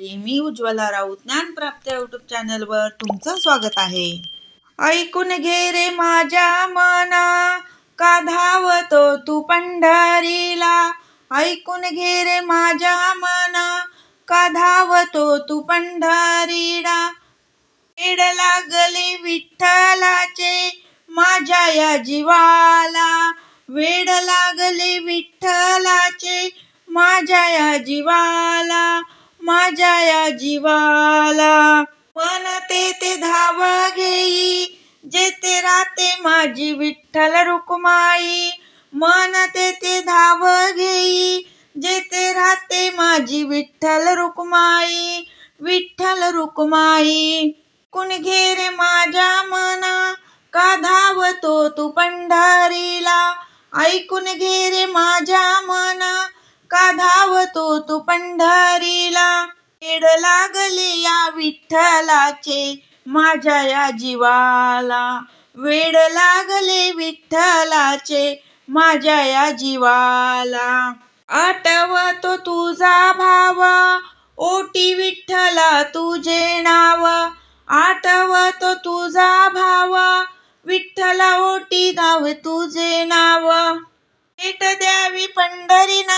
मी Ujjwala Raut Dnyanprapt YouTube चॅनलवर तुमचं स्वागत आहे. ऐकून घे रे माझ्या मना का धावतो तू पंढरीला? ऐकून घे रे माझ्या मना का धावतो तू पंढरीला? वेड लागले विठ्ठलाचे माझ्या या जीवाला. वेड लागले विठ्ठलाचे माझ्या या जीवाला. माझ्या या जीवाला. मन ते धाव घेई जेथे राहते माझी विठ्ठल रुक्माई. मन ते धाव घेई जेथे राहते माझी विठ्ठल रुक्माई. विठ्ठल रुक्माई कुण घेरे माझ्या मना का धावतो तू पंढरीला? ऐकून घेरे माझ्या मना का धावतो तू पंढरीला. वेड लागले या विठ्ठलाचे माझ्या या जीवाला. वेड लागले विठ्ठलाचे माझ्या या जीवाला. आठवतो तुझा भाव ओटी विठ्ठला तुझे नाव. आठवतो तुझा भाव विठ्ठला ओटी धाव तुझे नाव. भेट द्यावी पंढरीना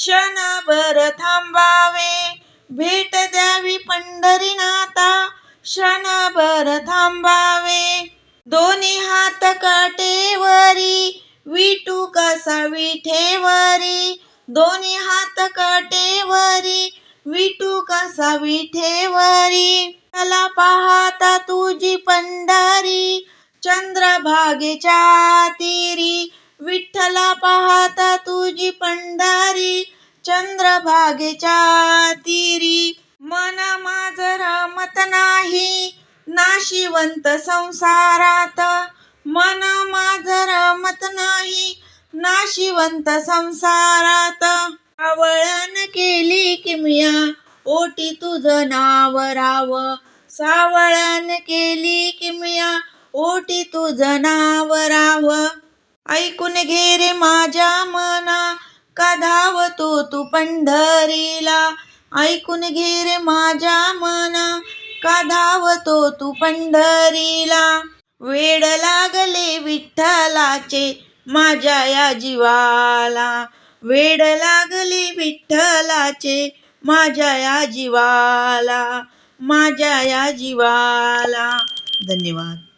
क्षणभर थांबावे. भेट द्यावी पंढरीनाथा. क्षणभर थांबावे. दोन्ही हात काटेवरी. विटू कसा विठेवरी? दोन्ही हात काटेवरी. विटू कसा विठेवरी? मला पाहता तुझी पंढरी. चंद्रभागेच्या तिरी. विठ्ठला पाहता तुझी पंढारी चंद्रभागेच्या तीरी. मन माझ रमत नाही नाशिवंत संसारात. मन माझ रमत नाही नाशिवंत संसारात. आवळण केली किमया ओटी तुझं नाव राव. सावळण केली किमया ओटी तुझं नाव राव. ऐकून घे रे माझ्या तू पंढरीला. ऐकून घे रे माझ्या मना का धावतो तू पंढरीला? वेड लागले विठ्ठलाचे माझ्या या जीवाला. वेड लागले विठ्ठलाचे माझ्या या जीवाला. माझ्या या जीवाला. धन्यवाद.